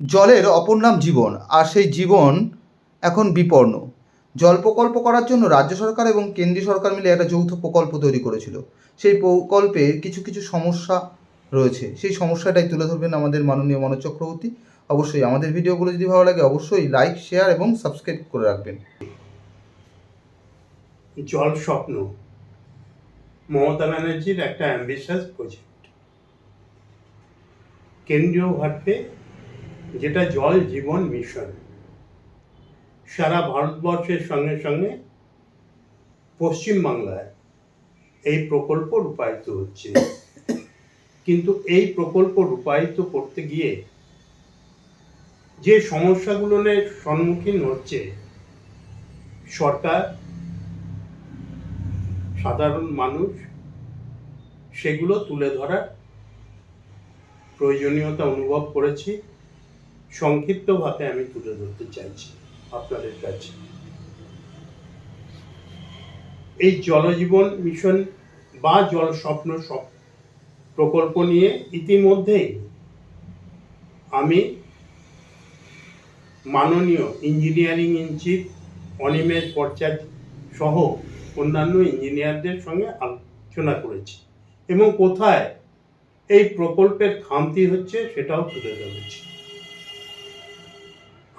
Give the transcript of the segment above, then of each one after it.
জলের অপর নাম জীবন, আর সেই জীবন এখন বিপন্ন জল প্রকল্প করার জন্য রাজ্য সরকার এবং কেন্দ্রীয় সরকার মিলে একটা যৌথ প্রকল্প তৈরি করেছিল। সেই প্রকল্পে কিছু কিছু সমস্যা রয়েছে। সেই সমস্যাটাই তুলে ধরবেন আমাদের মাননীয় মনোজ চক্রবর্তী। অবশ্যই আমাদের ভিডিওগুলো যদি ভালো লাগে, অবশ্যই লাইক, শেয়ার এবং সাবস্ক্রাইব করে রাখবেন। জল স্বপ্ন। মমতা ব্যানার্জির একটা অ্যাম্বিশাস প্রজেক্ট কেন্দ্রীয়ভাবে যেটা জল জীবন মিশন। সারা ভারতবর্ষের সঙ্গে সঙ্গে পশ্চিমবাংলায় এই প্রকল্প রূপায়িত হচ্ছে। কিন্তু এই প্রকল্প রূপায়িত করতে গিয়ে যে সমস্যাগুলোর সম্মুখীন হচ্ছে, সরকার, সাধারণ মানুষ, সেগুলো তুলে ধরার প্রয়োজনীয়তা অনুভব করেছি। সংক্ষিপ্তভাবে আমি তুলে ধরতে চাইছি আপনাদের কাছে। এই জলজীবন মিশন বা জল স্বপ্ন সব প্রকল্প নিয়ে ইতিমধ্যেই আমি মাননীয় engineering in chief Animesh Bhattacharya সহ অন্যান্য ইঞ্জিনিয়ারদের সঙ্গে আলোচনা করেছি এবং কোথায় এই প্রকল্পের খামতি হচ্ছে সেটাও তুলে ধরেছি।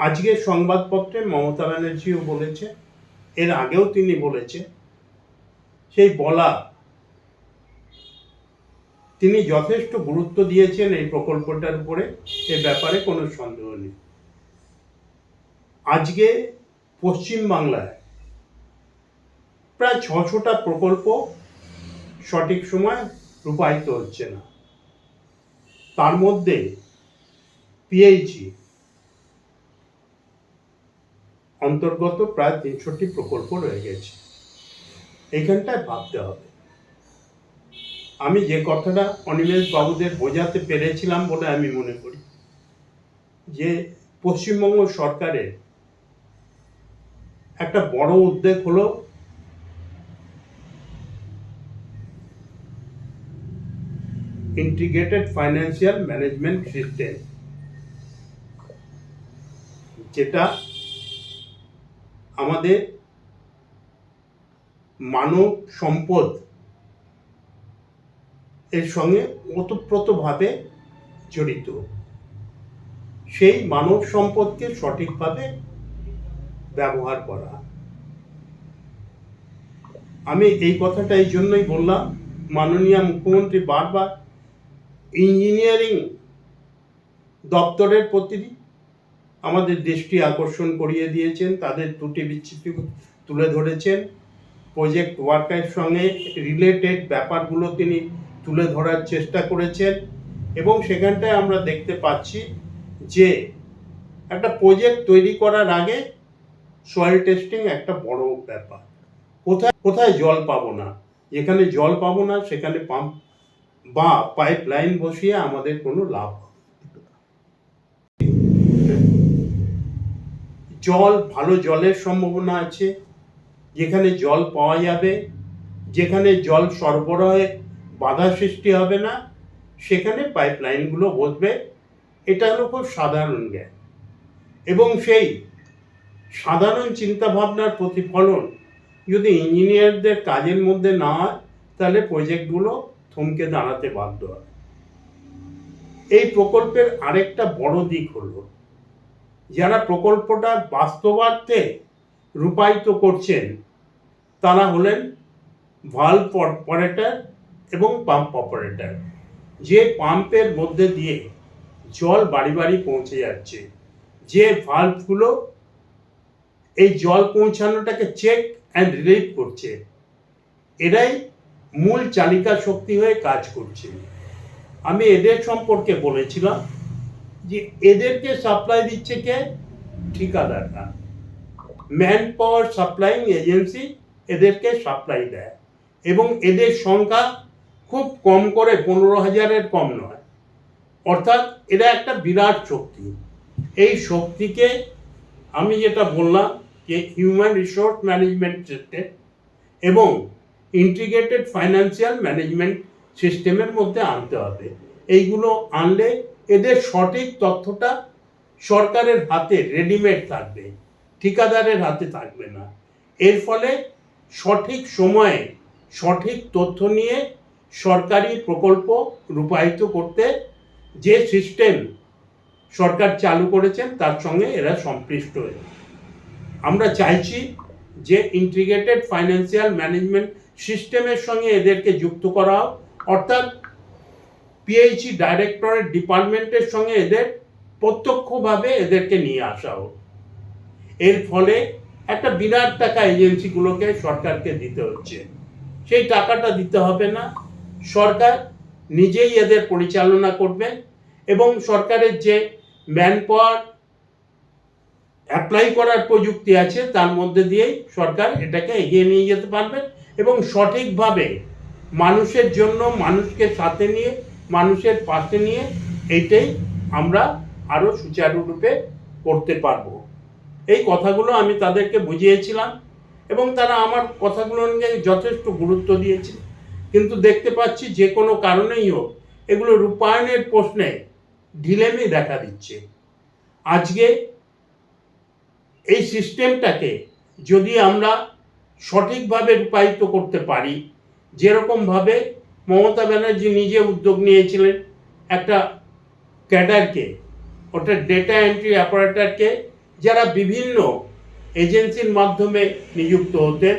আজকের সংবাদপত্রে মমতা ব্যানার্জিও বলেছে, এর আগেও তিনি বলেছে, সেই বলা তিনি যথেষ্ট গুরুত্ব দিয়েছেন এই প্রকল্পটার উপরে, এ ব্যাপারে কোনো সন্দেহ নেই। আজকে পশ্চিম বাংলায় প্রায় ছশোটা প্রকল্প সঠিক সময় রূপায়িত হচ্ছে না। তার মধ্যে পিএইচই অন্তর্গত প্রায় তিনশোটি প্রকল্প রয়ে গেছে। এইখানটায় ভাবতে হবে। আমি যে কথাটা অনিমেষ বাবুদের বোঝাতে পেরেছিলাম বলে আমি মনে করি। যে পশ্চিমবঙ্গ সরকারের একটা বড় উদ্যোগ হলো ইন্টিগ্রেটেড ফাইন্যান্সিয়াল ম্যানেজমেন্ট সিস্টেম যেটা আমাদের মানব সম্পদ এর সঙ্গে ওতপ্রোতভাবে জড়িত। সেই মানব সম্পদকে সঠিকভাবে ব্যবহার করা। আমি এই কথাটা এই জন্যই বললাম, মাননীয় মুখ্যমন্ত্রী বারবার ইঞ্জিনিয়ারিং দপ্তরের প্রতি আমাদের দৃষ্টি আকর্ষণ করিয়ে দিয়েছেন, তাদের ত্রুটি বিচ্ছিতি তুলে ধরেছেন। প্রজেক্ট ওয়ার্কের সঙ্গে রিলেটেড ব্যাপারগুলো তিনি তুলে ধরার চেষ্টা করেছেন এবং সেখানটায় আমরা দেখতে পাচ্ছি যে একটা প্রজেক্ট তৈরি করার আগে সয়েল টেস্টিং একটা বড় ব্যাপার। কোথায় কোথায় জল পাবো না? যেখানে জল পাবো না, সেখানে পাম্প বা পাইপ লাইন বসিয়ে আমাদের কোনো লাভ হবে না। জল, ভালো জলের সম্ভাবনা আছে। যেখানে জল পাওয়া যাবে, যেখানে জল সরবরাহে বাধা সৃষ্টি হবে না, সেখানে পাইপলাইনগুলো বসবে। এটা হলো খুব সাধারণ জ্ঞান। এবং সেই সাধারণ চিন্তাভাবনার প্রতিফলন যদি ইঞ্জিনিয়ারদের কাজের মধ্যে না হয়, তাহলে প্রজেক্টগুলো থমকে দাঁড়াতে বাধ্য হয় এই প্রকল্পের আরেকটা বড় দিক হলো যারা প্রকল্পটা বাস্তবার্থে রূপায়িত করছেন, তারা হলেন ভাল্ভ অপারেটর এবং পাম্প অপারেটর যে পাম্পের মধ্যে দিয়ে জল বাড়ি বাড়ি পৌঁছে যাচ্ছে, যে ভাল্ভগুলো এই জল পৌঁছানোটাকে চেক অ্যান্ড রিলিভ করছে, এরাই মূল চালিকা শক্তি হয়ে কাজ করছে। আমি এদের সম্পর্কে বলেছিলাম যে এদেরকে সাপ্লাই দিচ্ছে কে? ঠিকাদাররা ম্যান পাওয়ার সাপ্লাইং এজেন্সি এদেরকে সাপ্লাই দেয়। এবং এদের সংখ্যা খুব কম করে, পনেরো হাজারের কম নয়। অর্থাৎ এরা একটা বিরাট শক্তি। এই শক্তিকে আমি যেটা বললাম যে হিউম্যান রিসোর্স ম্যানেজমেন্ট সিস্টেম এবং ইন্টিগ্রেটেড ফাইন্যান্সিয়াল ম্যানেজমেন্ট সিস্টেমের মধ্যে আনতে হবে। এইগুলো আনলে এদের সঠিক তথ্যটা সরকারের হাতে রেডিমেড থাকবে, ঠিকাদারের হাতে থাকবে না। এর ফলে সঠিক সময়ে সঠিক তথ্য নিয়ে সরকারি প্রকল্প রূপায়িত করতে যে সিস্টেম সরকার চালু করেছেন, তার সঙ্গে এরা সম্পৃষ্ট হয়ে আমরা চাইছি যে ইন্টিগ্রেটেড ফাইন্যান্সিয়াল ম্যানেজমেন্ট সিস্টেমের সঙ্গে এদেরকে যুক্ত করা অর্থাৎ পিএইচই ডাইরেক্টরেট ডিপার্টমেন্টের সঙ্গে এদের প্রত্যক্ষভাবে এদেরকে নিয়ে আসা হোক। এর ফলে একটা বিরাট টাকা এজেন্সিগুলোকে সরকারকে দিতে হচ্ছে। সেই টাকাটা দিতে হবে না। সরকার নিজেই এদের পরিচালনা করবে এবং সরকারের যে ম্যান পাওয়ার অ্যাপ্লাই করার প্রযুক্তি আছে, তার মধ্যে দিয়েই সরকার এটাকে এগিয়ে নিয়ে যেতে পারবে এবং সঠিকভাবে মানুষের জন্য মানুষকে সাথে নিয়ে মানুষের পাশে নিয়ে এইটাই আমরা আরও সুচারুরূপে করতে পারব। এই কথাগুলো আমি তাদেরকে বুঝিয়েছিলাম এবং তারা আমার কথাগুলো নিয়ে যথেষ্ট গুরুত্ব দিয়েছে। কিন্তু দেখতে পাচ্ছি যে কোনো কারণেই হোক, এগুলো রূপায়ণের প্রশ্নে ঢিলেমি দেখা দিচ্ছে। আজকে এই সিস্টেমটাকে যদি আমরা সঠিকভাবে রূপায়িত করতে পারি, যেরকমভাবে মমতা ব্যানার্জি নিজে উদ্যোগ নিয়েছিলেন একটা ক্যাডারকে ওটা ডেটা এন্ট্রি অপারেটরকে যারা বিভিন্ন এজেন্সির মাধ্যমে নিযুক্ত হতেন।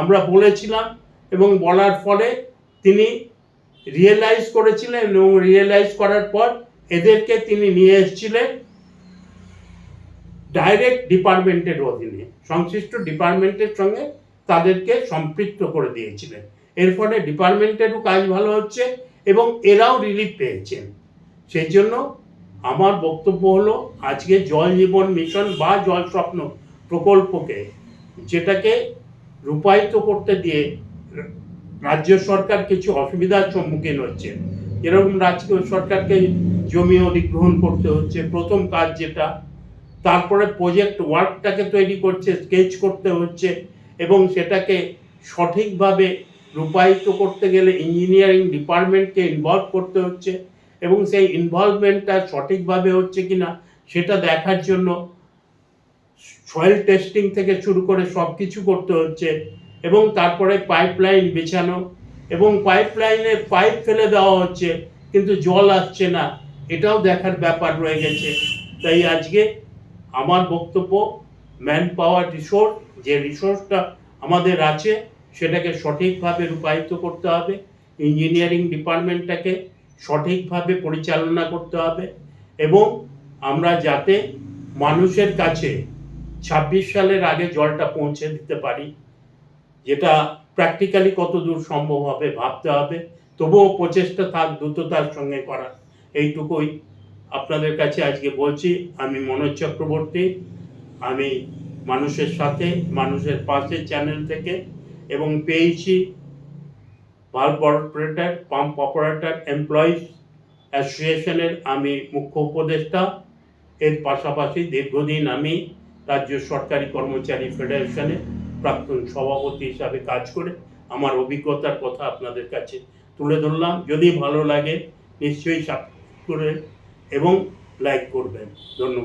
আমরা বলেছিলাম এবং বলার ফলে তিনি রিয়েলাইজ করেছিলেন এবং রিয়েলাইজ করার পর এদেরকে তিনি নিয়ে এসেছিলেন ডাইরেক্ট ডিপার্টমেন্টের অধীনে। সংশ্লিষ্ট ডিপার্টমেন্টের সঙ্গে তাদেরকে সম্পৃক্ত করে দিয়েছিলেন। এর ফলে ডিপার্টমেন্টেরও কাজ ভালো হচ্ছে এবং এরাও রিলিফ পেয়েছেন সেই জন্য আমার বক্তব্য হলো, আজকে জল জীবন মিশন বা জল স্বপ্ন প্রকল্পকে, যেটাকে রূপায়িত করতে দিয়ে রাজ্য সরকার কিছু অসুবিধার সম্মুখীন হচ্ছে। যেরকম রাজ্য সরকারকে জমি অধিগ্রহণ করতে হচ্ছে, প্রথম কাজ যেটা, তারপরে প্রজেক্ট ওয়ার্কটাকে তৈরি করছে স্কেচ করতে হচ্ছে এবং সেটাকে সঠিকভাবে রূপায়িত করতে গেলে ইঞ্জিনিয়ারিং ডিপার্টমেন্টকে ইনভলভ করতে হচ্ছে এবং সেই ইনভলভমেন্টটা সঠিকভাবে হচ্ছে কিনা সেটা দেখার জন্য সয়েল টেস্টিং থেকে শুরু করে সব কিছু করতে হচ্ছে এবং তারপরে পাইপলাইন বেছানো এবং পাইপলাইনে পাইপ ফেলে দেওয়া হচ্ছে কিন্তু জল আসছে না, এটাও দেখার ব্যাপার রয়ে গেছে। তাই আজকে আমার বক্তব্য ম্যান পাওয়ার রিসোর্স যে রিসোর্সটা আমাদের আছে সেটাকে সঠিকভাবে রূপায়িত করতে হবে ইঞ্জিনিয়ারিং ডিপার্টমেন্টটাকে সঠিকভাবে পরিচালনা করতে হবে এবং আমরা যাতে মানুষের কাছে ছাব্বিশ সালের আগে জলটা পৌঁছে দিতে পারি, যেটা প্র্যাকটিক্যালি কত দূর সম্ভব হবে ভাবতে হবে। তবুও প্রচেষ্টা থাক দ্রুততার সঙ্গে করা এইটুকুই আপনাদের কাছে আজকে বলছি। আমি মনোজ চক্রবর্তী। আমি মানুষের সাথে, মানুষের পাশে চ্যানেল থেকে এবং পেয়েছি valve operator pump operator employees অ্যাসোসিয়েশনের আমি মুখ্য উপদেষ্টা। এর পাশাপাশি দীর্ঘদিন আমি রাজ্য সরকারি কর্মচারী ফেডারেশনে প্রাক্তন সভাপতি হিসাবে কাজ করে আমার অভিজ্ঞতার কথা আপনাদের কাছে তুলে ধরলাম। যদি ভালো লাগে, নিশ্চয়ই সাবস্ক্রাইব করে এবং লাইক করবেন। ধন্যবাদ।